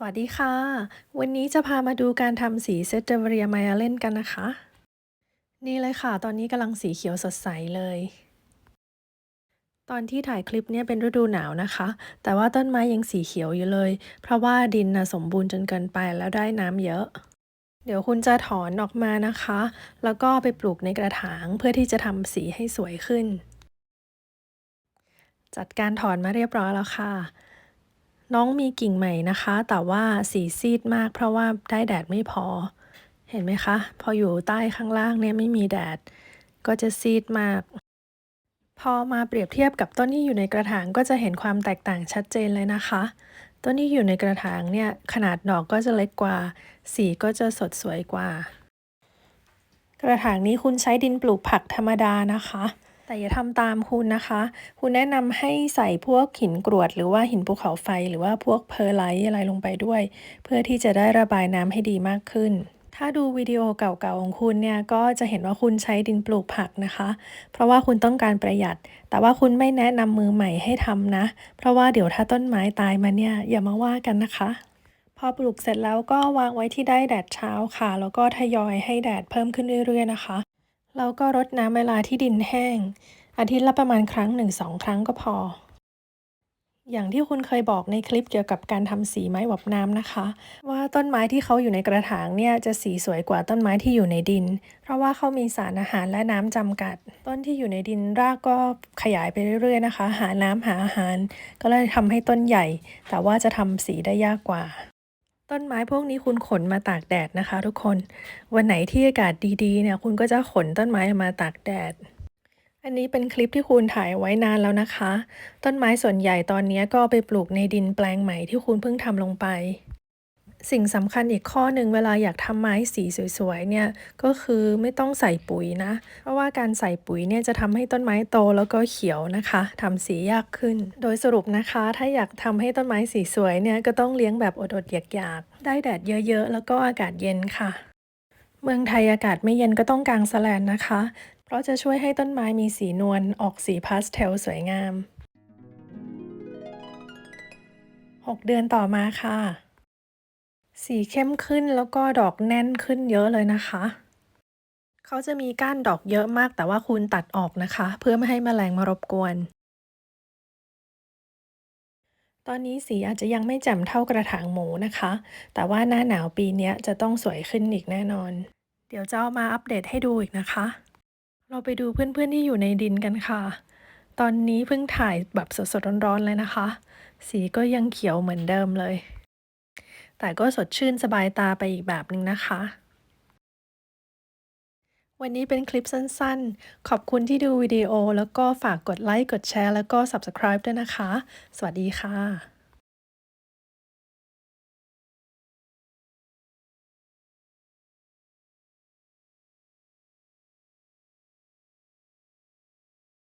สวัสดีค่ะ วันนี้จะพามาดูการทำสีเซตเดเวเรียไมอาเลนกันนะคะ นี่เลยค่ะ ตอนนี้กำลังสีเขียวสดใสเลย ตอนที่ถ่ายคลิปเนี่ยเป็นฤดูหนาวนะคะ แต่ว่าต้นไม้ยังสีเขียวอยู่เลย เพราะว่าดินนะสมบูรณ์จนเกินไปแล้วได้น้ำเยอะ เดี๋ยวคุณจะถอนออกมานะคะ แล้วก็ไปปลูกในกระถางเพื่อที่จะทำสีให้สวยขึ้น จัดการถอนมาเรียบร้อยแล้วค่ะ น้องมีกิ่งใหม่นะคะ แต่ว่าสีซีดมาก เพราะว่าได้แดดไม่พอ เห็นไหมคะ พออยู่ใต้ข้างล่างเนี่ยไม่มีแดด ก็จะซีดมาก พอมาเปรียบเทียบกับต้นที่อยู่ในกระถางก็จะเห็นความแตกต่างชัดเจนเลยนะคะ ต้นที่อยู่ในกระถางเนี่ยขนาดดอกก็จะเล็กกว่า สีก็จะสดสวยกว่า กระถางนี้คุณใช้ดินปลูกผักธรรมดานะคะ แต่อย่าทำตามคุณนะคะ คุณแนะนำให้ใส่พวกหินกรวด หรือว่าหินภูเขาไฟ หรือว่าพวกเพอร์ไลท์อะไรลงไปด้วย เพื่อที่จะได้ระบายน้ำให้ดีมากขึ้นถ้าดูวิดีโอเก่าๆของคุณเนี่ยก็จะเห็นว่าคุณใช้ดินปลูกผักนะคะ เพราะว่าคุณต้องการประหยัด แต่ว่าคุณไม่แนะนำมือใหม่ให้ทำนะ เพราะว่าเดี๋ยวถ้าต้นไม้ตายมาเนี่ยอย่ามาว่ากันนะคะ พอปลูกเสร็จแล้วก็วางไว้ที่ได้แดดเช้าค่ะ แล้วก็ทยอยให้แดดเพิ่มขึ้นเรื่อยๆนะคะ แล้วก็รดน้ำเวลาที่ดินแห้ง อาทิตย์ละประมาณครั้งหนึ่งสองครั้งก็พอ อย่างที่คุณเคยบอกในคลิปเกี่ยวกับการทำสีไม้หวับน้ำนะคะ ว่าต้นไม้ที่เขาอยู่ในกระถางเนี่ยจะสีสวยกว่าต้นไม้ที่อยู่ในดิน เพราะว่าเขามีสารอาหารและน้ำจำกัด ต้นที่อยู่ในดินรากก็ขยายไปเรื่อยๆนะคะ หาน้ำหาอาหาร ก็เลยทำให้ต้นใหญ่ แต่ว่าจะทำสีได้ยากกว่า ต้นไม้พวกนี้คุณขนมาตากแดดนะคะ ทุกคน วันไหนที่อากาศดีๆเนี่ยคุณก็จะขนต้นไม้มาตากแดด อันนี้เป็นคลิปที่คุณถ่ายไว้นานแล้วนะคะ ต้นไม้ส่วนใหญ่ตอนนี้ก็ไปปลูกในดินแปลงใหม่ที่คุณเพิ่งทำลงไป สิ่งสำคัญอีกข้อหนึ่งเวลาอยากทำไม้สีสวยๆเนี่ยก็คือไม่ต้องใส่ปุ๋ยนะ เพราะว่าการใส่ปุ๋ยเนี่ยจะทำให้ต้นไม้โตแล้วก็เขียวนะคะทำสียากขึ้น โดยสรุปนะคะ ถ้าอยากทำให้ต้นไม้สีสวยเนี่ยก็ต้องเลี้ยงแบบอดๆอยากๆ ได้แดดเยอะๆ แล้วก็อากาศเย็นค่ะ เมืองไทยอากาศไม่เย็นก็ต้องกางแสแลนนะคะ เพราะจะช่วยให้ต้นไม้มีสีนวลออกสีพาสเทลสวยงาม 6 เดือนต่อมาค่ะ สีเข้มขึ้นแล้วก็ดอกแน่นขึ้นเยอะเลยนะคะ เขาจะมีก้านดอกเยอะมากแต่ว่าคุณตัดออกนะคะ เพื่อไม่ให้แมลงมารบกวน ตอนนี้สีอาจจะยังไม่แจ่มเท่ากระถางหมูนะคะ แต่ว่าหน้าหนาวปีนี้จะต้องสวยขึ้นอีกแน่นอน เดี๋ยวจะเอามาอัปเดตให้ดูอีกนะคะ เราไปดูเพื่อนๆที่อยู่ในดินกันค่ะ ตอนนี้เพิ่งถ่ายแบบสดๆร้อนๆเลยนะคะ สีก็ยังเขียวเหมือนเดิมเลย แต่ก็สดชื่นสบายตาไปอีกแบบหนึ่งนะคะ วันนี้เป็นคลิปสั้นๆ ขอบคุณที่ดูวิดีโอ แล้วก็ฝากกดไลค์ กดแชร์ แล้วก็ Subscribe ด้วยนะคะ สวัสดีค่ะ